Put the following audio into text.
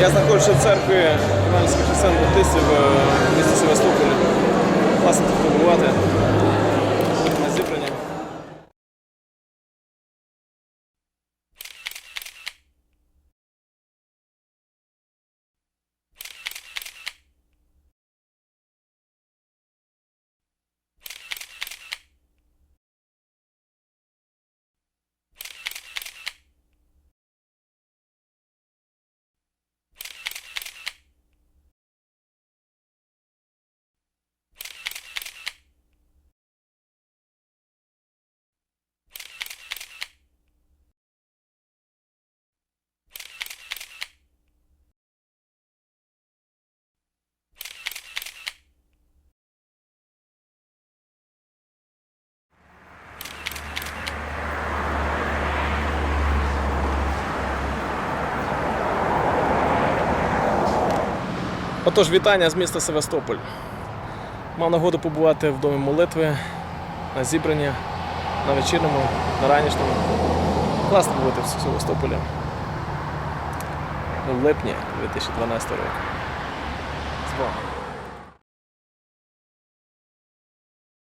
Я знаходжуся в церкві Іванівських християн баптистів е, в місті Севастополі. Класно тут побувати на зібранні. Отож, вітання з міста Севастополь. Мав нагоду побувати в домі молитви, на зібранні, на вечірньому, на ранішньому. Класно бути в Севастополі. В липні 2012 року. З Богом.